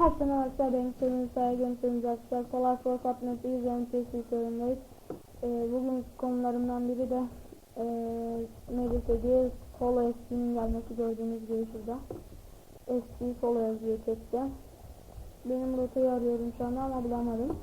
Herkese arkadaşlar benim sevgili saygım sevgili arkadaşlar Forkat Net'i izleyen sesi sorumluyuz. Ee, bugün konularımdan biri de e, MDS'de solo SP'nin gelmesi gördüğünüz gibi şurada. SP solo yazıyor chatte. Benim rotayı arıyorum şu anda ama bulamadım.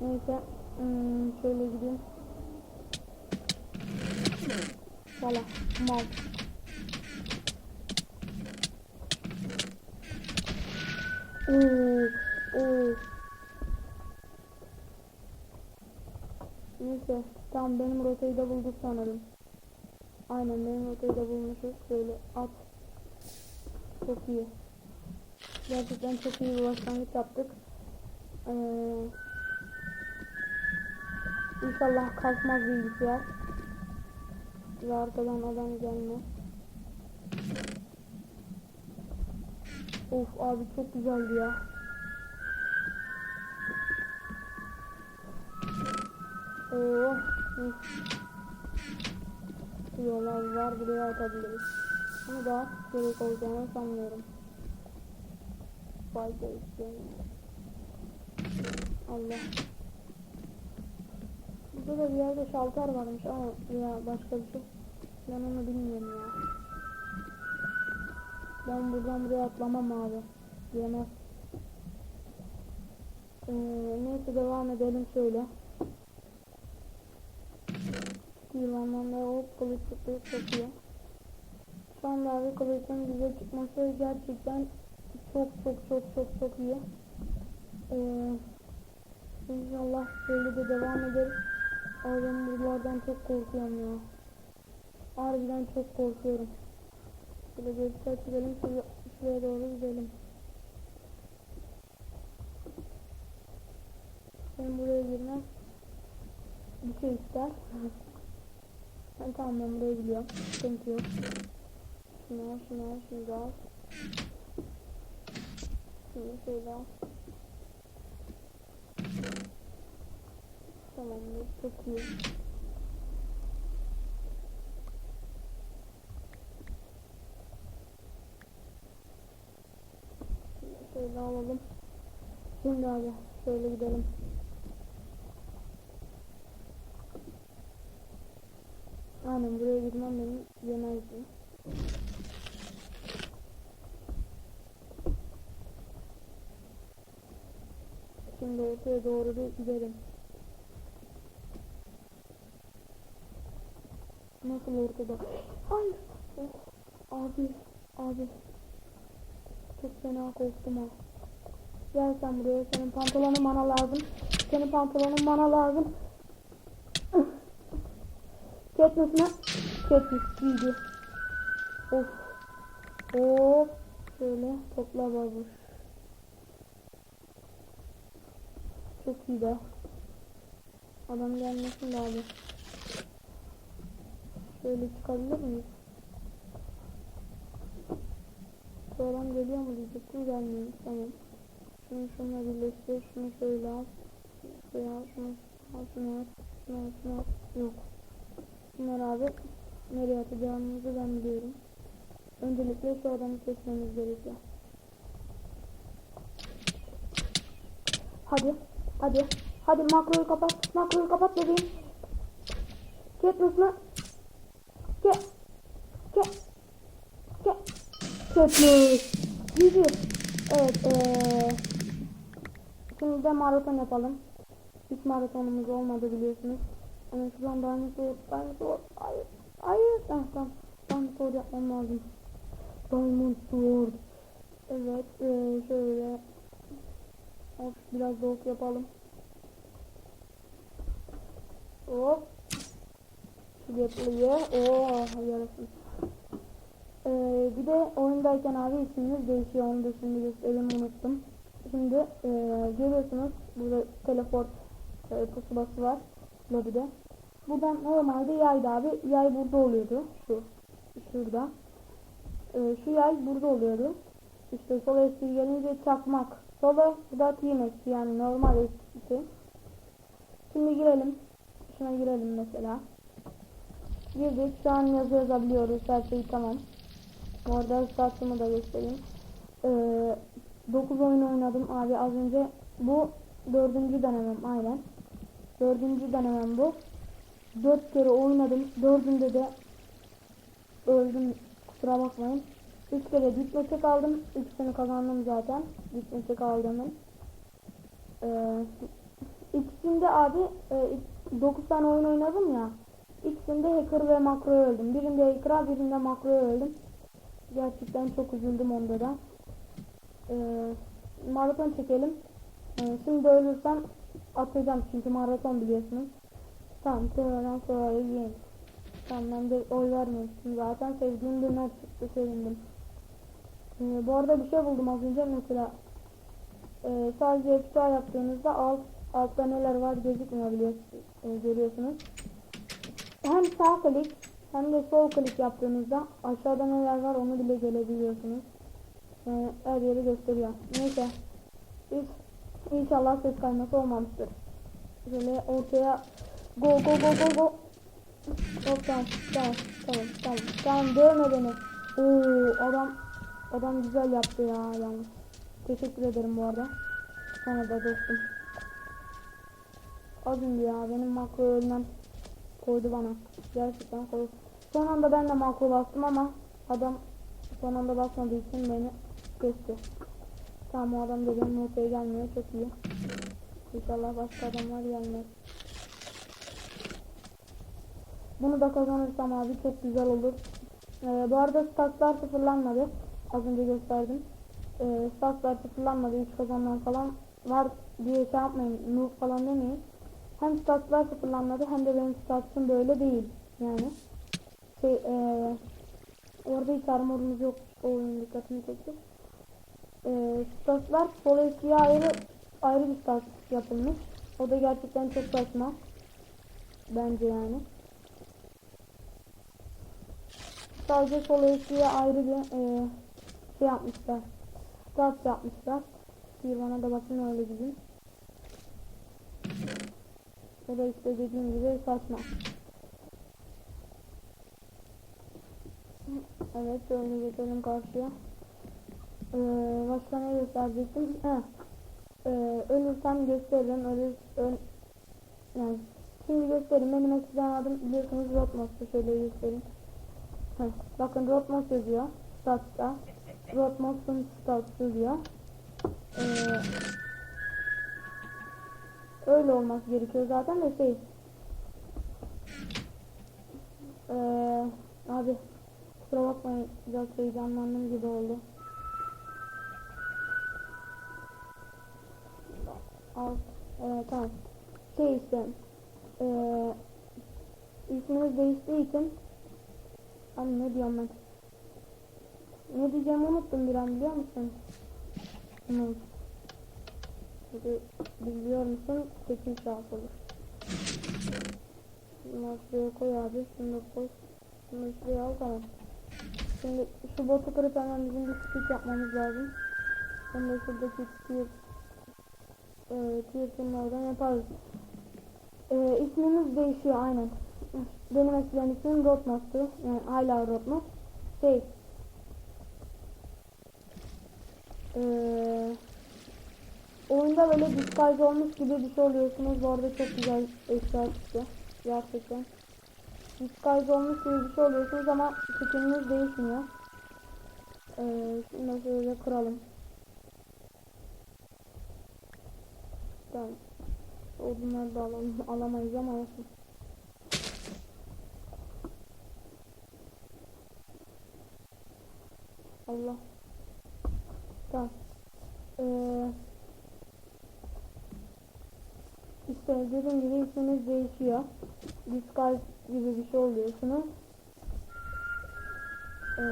Neyse hmm, şöyle gideyim. Valla mal. Oo, oo. Neyse tamam benim rotayı da bulduk sanırım. Aynen benim rotayı da bulmuşuz. Şöyle at. Çok iyi. Gerçekten çok iyi bir başlangıç yaptık. Ee, inşallah kalkmaz bilgisayar. Ve arkadan adam gelmez. Of abi çok güzeldi ya. Oo. mis. Yollar var buraya atabiliriz. Ama daha gerek olacağını sanmıyorum. Fayda istiyorum. Allah. Burada da bir yerde şalter varmış ama ya başka bir şey. Ben onu bilmiyorum ya. Ben buradan buraya atlamam abi. Diyemez. Ee, neyse devam edelim şöyle. Yılandan da hop kılıç çıktı çok iyi. Şu anda abi kılıçın bize çıkması gerçekten çok çok çok çok çok iyi. Ee, inşallah böyle de devam ederiz. Abi ben buralardan çok korkuyorum ya. Harbiden çok korkuyorum. Şöyle göster gidelim şuraya, şuraya doğru gidelim. Ben buraya girmem. Bir şey ister. ben tamam ben burayı biliyorum. Sıkıntı yok. Şunu al, şunu al, şunu da al. Şunu şöyle al. Tamamdır, çok iyi. Şöyle alalım. Şimdi abi şöyle gidelim. Aynen buraya gitmem benim yemezdi. Şimdi ortaya doğru bir gidelim. Nasıl ortada? Hayır. Oh, abi, abi. Çok fena korktum ha. Gel sen buraya. Senin pantolonun bana lazım. Senin pantolonun bana lazım. Katniss mi? Katniss giydi. Of. Of. Şöyle topla babuş. Çok iyi de. Adam gelmesin abi. Şöyle çıkabilir miyiz? Adam geliyor mu diyecektim gelmiyor. Tamam. Şunu şununla birleştir. Şunu şöyle al. Şuraya al. Şunu al. Şunu al. Şunu al. Şunu al. Yok. Bunlar abi nereye atacağımızı ben biliyorum. Öncelikle şu adamı kesmemiz gerekiyor. Hadi. Hadi. Hadi makroyu kapat. Makroyu kapat bebeğim. Katniss Katniss. Cici. Evet. Ee, şimdi de maraton yapalım. Hiç maratonumuz olmadı biliyorsunuz. Ama şuradan dinosaur, dinosaur, hayır, hayır, ah, tamam, dinosaur yapmam lazım. Diamond Sword. Evet, ee, şöyle, hop, biraz ok yapalım. Hop. Şu yapılıyor. Oo, yarasın. Ee, bir de oyundayken abi isminiz değişiyor. Onu da şimdi göstereyim unuttum. Şimdi ee, görüyorsunuz burada teleport e, pusulası var lobide. Buradan normalde yaydı abi. Yay burada oluyordu. Şu. Şurada. Ee, şu yay burada oluyordu. İşte sola eski gelince çakmak. Sola da T-Max yani normal eski. Şimdi girelim. Şuna girelim mesela. Girdik. Şu an yazı yazabiliyoruz. Her şey tamam. Orada startımı da göstereyim. Ee, 9 oyun oynadım abi az önce. Bu dördüncü denemem aynen. Dördüncü denemem bu. Dört kere oynadım. Dördünde de öldüm. Kusura bakmayın. Üç kere diploçek aldım. İkisini kazandım zaten. Diploçek aldığımın. Ee, ikisinde abi 9 tane oyun oynadım ya. İkisinde hacker ve makro öldüm. Birinde hacker'a birinde makro öldüm. Gerçekten çok üzüldüm onda da. Ee, maraton çekelim. Ee, şimdi ölürsem atacağım çünkü maraton biliyorsunuz. Tamam sonradan sonra yiyin. Tamam ben de oy vermemiştim zaten sevdiğim maç çıktı sevindim. Ee, bu arada bir şey buldum az önce mesela e, sadece ifşa yaptığınızda alt altta neler var gözükmüyor biliyorsunuz, e, görüyorsunuz. Hem sağ klik hem de sol klik yaptığınızda aşağıda neler var onu bile görebiliyorsunuz. Yani her yeri gösteriyor. Neyse. Biz inşallah ses kayması olmamıştır. Şöyle ortaya go go go go go. Hop tamam tamam tamam tamam tamam dövme beni. Oo adam adam güzel yaptı ya yalnız. Teşekkür ederim bu arada. Sana da dostum. Az önce ya benim makro ölmem koydu bana. Gerçekten koydu. Son anda ben de makro bastım ama adam son anda basmadığı için beni kesti. Tamam o adam da benim ortaya gelmiyor. Çok iyi. İnşallah başka adamlar gelmez. Bunu da kazanırsam abi çok güzel olur. Ee, bu arada statlar sıfırlanmadı. Az önce gösterdim. Ee, statlar sıfırlanmadı. 3 kazanlar falan var diye şey yapmayın. Noob falan demeyin. Hem statlar sıfırlanmadı hem de benim statım böyle değil. Yani. Şey, ee, orada hiç armorumuz yok. O oyun dikkatimi çekti. Ee, statlar sol eskiye ayrı ayrı bir stat yapılmış. O da gerçekten çok saçma. Bence yani. Sadece sol eskiye ayrı bir ee, şey yapmışlar. Stat yapmışlar. Bir bana da bakın öyle bizim. O da işte dediğim gibi saçma. Evet şöyle geçelim karşıya. Ee, başka ne gösterecektim? Heh. Ee, ölürsem gösteririm. Ölür, öl, yani şimdi göstereyim. Benim eskiden adım biliyorsunuz Rotmos'tu. Şöyle göstereyim. Heh. Bakın Rotmos yazıyor. Stats'ta. Rotmos'un stats yazıyor. Ee, öyle olması gerekiyor zaten de şey. Ee, abi kusura bakmayın biraz heyecanlandım gibi oldu. Al, ee, tamam. Şey işte, ee, isminiz değiştiği için, hani ne diyorum ben? Ne diyeceğimi unuttum bir an biliyor musun? Unut. Şimdi biliyor musun? Seçim şahsı olur. Şunu şuraya koy abi, şunu koy. Şunu şuraya al tamam. Şimdi şu botu kırıp hemen bizim bir speed yapmamız lazım. Hem de şuradaki tier e, tier'ın oradan yaparız. E, ismimiz değişiyor aynen. Benim eskiden ismim Rotmos'tu. Yani hala Rotmos. Şey Eee oyunda böyle disguise olmuş gibi bir şey oluyorsunuz. Bu arada çok güzel eşya çıktı. Gerçekten. Disguise olmuş gibi bir şey oluyorsunuz ama fikriniz değişmiyor. Ee, da şöyle kıralım. Tamam. Odunları da alalım. alamayız ama olsun. Allah. Tamam. Ee, işte dediğim gibi isminiz değişiyor. Disguise gibi bir şey oluyorsunuz. Ee,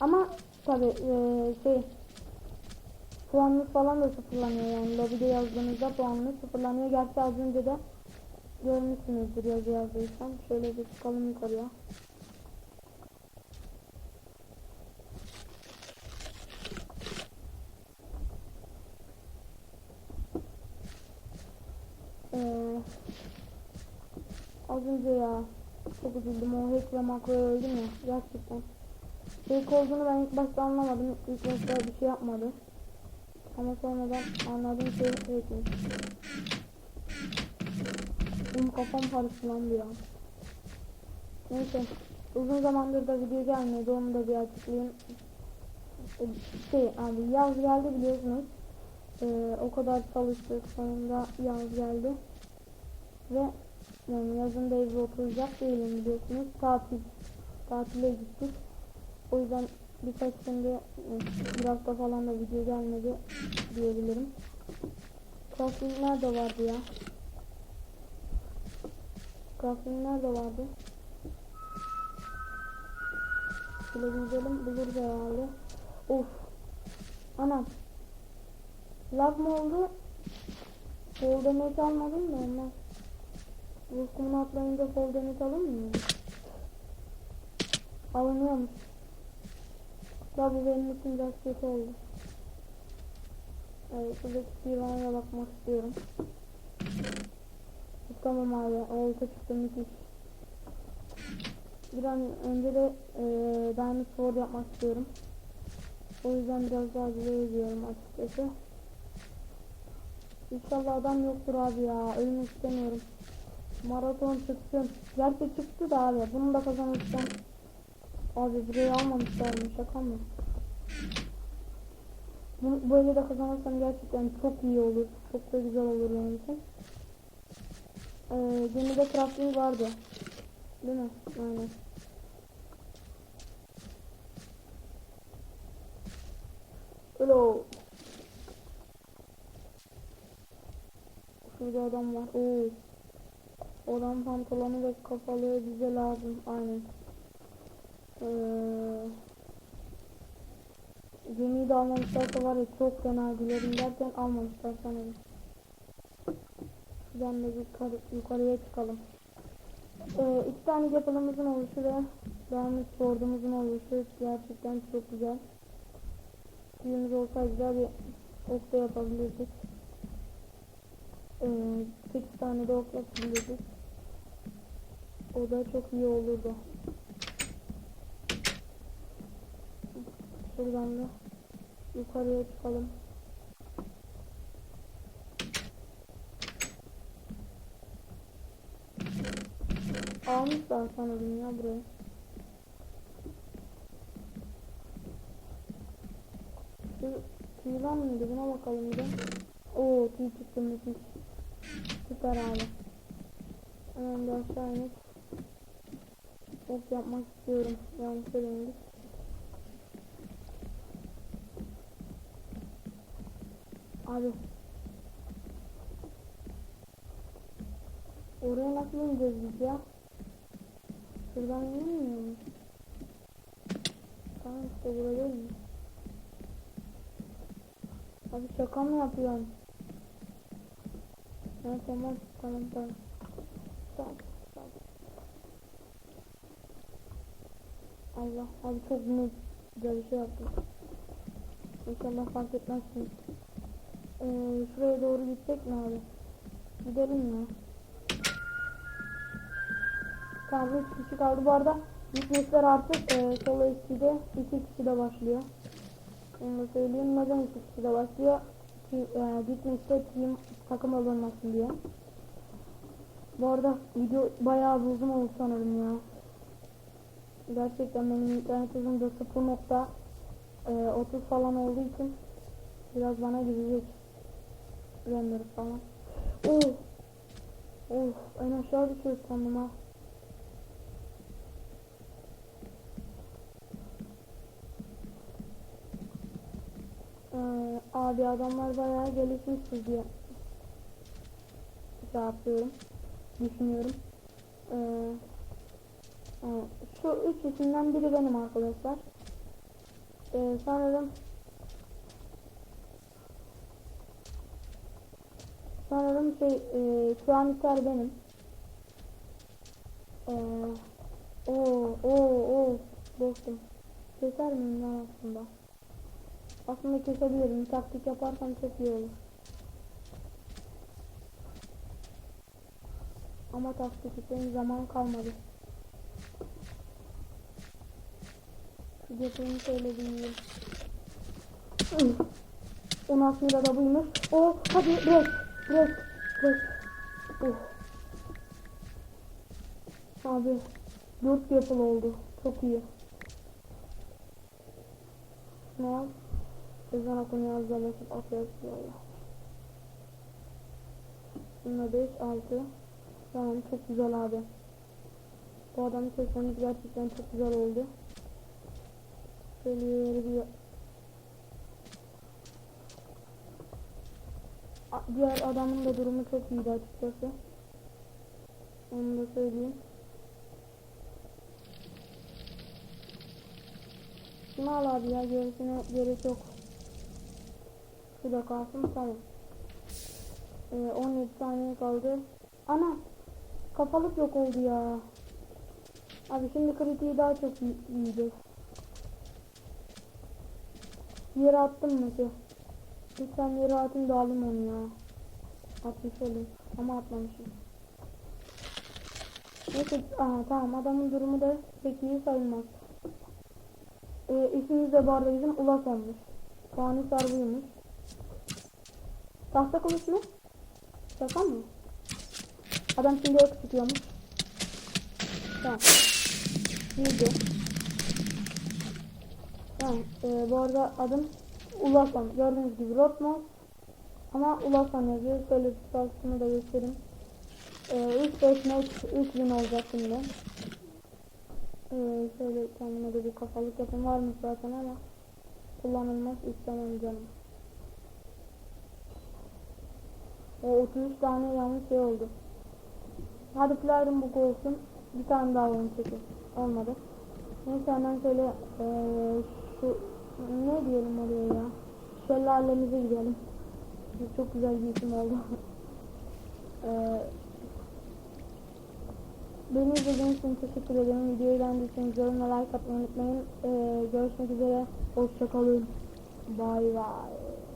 ama tabi ee, şey puanınız falan da sıfırlanıyor yani lobide yazdığınızda puanınız sıfırlanıyor. Gerçi az önce de görmüşsünüzdür yazı yazdıysam. Şöyle bir çıkalım yukarıya. Az önce ya çok üzüldüm o hack ve makro öldüm ya gerçekten fake olduğunu ben ilk başta anlamadım. İlk başta bir şey yapmadı. Ama sonradan anladım ki fake'miş. Benim kafam karıştı lan bir an. Neyse. Uzun zamandır da video gelmedi. Onu da bir açıklayayım. Ee, Şey abi yaz geldi biliyorsunuz. Ee, o kadar çalıştık sonunda yaz geldi. Ve yani yazın da evde oturacak değilim biliyorsunuz. Tatil, tatile gittik. O yüzden birkaç günde bir hafta falan da video gelmedi diyebilirim. Crafting nerede vardı ya? Crafting nerede vardı? Gidelim buluruz herhalde. Of. Anam. Lag mı oldu? Fall damage almadım da ondan. Ruskumunu atlayınca fall damage alınmıyor mu? Alınıyormuş. Da bu benim için biraz kötü oldu. Evet, şuradaki piranhaya bakmak istiyorum. Tamam abi, olta çıktı müthiş. Bir an önce de e, Diamond Sword yapmak istiyorum. O yüzden biraz daha acele ediyorum açıkçası. İnşallah adam yoktur abi ya. Ölmek istemiyorum. Maraton çıksın. Gerçi çıktı da abi. Bunu da kazanırsam. Abi burayı almamışlar mı? Şaka mı? Bunu böyle de kazanırsam gerçekten çok iyi olur. Çok da güzel olur benim için. Ee, gemide crafting vardı. Değil mi? Aynen. Hello. Şurada adam var. Oo. Adam pantolonu ve kafalığı bize lazım. Aynen. Ee, gemiyi de almamışlarsa var ya çok fena gülerim derken almamışlar sanırım. Şuradan da yukarı, yukarıya çıkalım. Ee, iki tane yapılımızın oluşu ve Diamond Sword'umuzun oluşu gerçekten çok güzel. Büyümüz olsaydı da bir ok da yapabilirdik. Ee, 8 tane de ok yapabilirdik. O da çok iyi olurdu. Şuradan da yukarıya çıkalım. Almışlar sanırım ya burayı. Şu tüyden miydi? Buna bakalım bir de. Oo tüy çıktı müthiş. Süper abi. Hemen bir aşağı inip ok yapmak istiyorum. Yanlış döndük. Abi. Oraya nasıl ineceğiz biz ya? Şuradan inemiyor mu? Tamam işte burada mi? Abi şaka mı yapıyorsun? Ha, tamam tamam tamam. Tamam tamam. Allah abi çok mu güzel bir şey yaptım. İnşallah fark etmezsin. Ee, şuraya doğru gitsek mi abi? Gidelim ya. Tamam 3 kişi kaldı. Bu arada gitmesler artık e, solo eskide 2 kişi de başlıyor. Onu da söyleyeyim. Neden 2 kişi de başlıyor? Ki, e, gitmesler team takım alınmasın diye. Bu arada video bayağı uzun oldu sanırım ya. Gerçekten benim internet hızım da 0.30 falan olduğu için biraz bana gidecek. Render falan. Oh. Oh. En aşağı düşüyor sandım ha. Ee, abi adamlar bayağı gelişmiştir diye şey yapıyorum. Düşünüyorum. Ee, şu üç isimden biri benim arkadaşlar. Ee, sanırım sanırım şey e, şu an iter benim. Ee, o o dostum. Keser miyim lan aslında? Aslında kesebilirim. Taktik yaparsam çok iyi olur. Ama taktik için zaman kalmadı. Şöyle bir yiyeyim. 16 lira da buymuş. O hadi bırak. Bırak. Bırak. Oh. Abi 4 yapılı oldu. Çok iyi. Ne al? Ezan okunuyor az da mesut valla. Bunda 5, 6. Tamam çok güzel abi. Bu adamı kesmemiz gerçekten çok güzel oldu. Şöyle bir Diğer adamın da durumu çok iyiydi açıkçası. Onu da söyleyeyim. Şunu al abi ya gerisine gerek yok. Şu da kalsın tamam. Ee, 17 saniye kaldı. Ana kafalık yok oldu ya. Abi şimdi kritiği daha çok yiyeceğiz. Yere attım ki? Lütfen yere atayım da alayım onu ya. Atmış olayım. Ama atmamışım. Neyse aha, tamam adamın durumu da pek iyi sayılmaz. Ee, ismimiz de bu arada bizim Ulas olmuş. Fani Sarbu'ymuş. Tahta kılıç mı? Şaka mı? Adam şimdi ek tutuyormuş. Tamam. Girdi. Tamam. Ee, bu arada adım Ulasan. Gördüğünüz gibi Rotmos. Ama Ulasan yazıyor. Şöyle tutalsını da göstereyim. Ee, 3 5 maç 3000 olacak şimdi. Ee, şöyle kendime de bir kafalık yapım varmış zaten ama kullanılmaz istemem canım. O 33 tane yanlış şey oldu. Hadi Flyer'ın bu olsun. Bir tane daha oyun çekin. Olmadı. Neyse hemen şöyle eee ne diyelim oraya ya. Şelalemize gidelim. Çok güzel bir isim oldu. eee Beni izlediğiniz için teşekkür ederim. Videoyu beğendiyseniz yorumla like atmayı unutmayın. Eee görüşmek üzere. Hoşçakalın. Bay bay.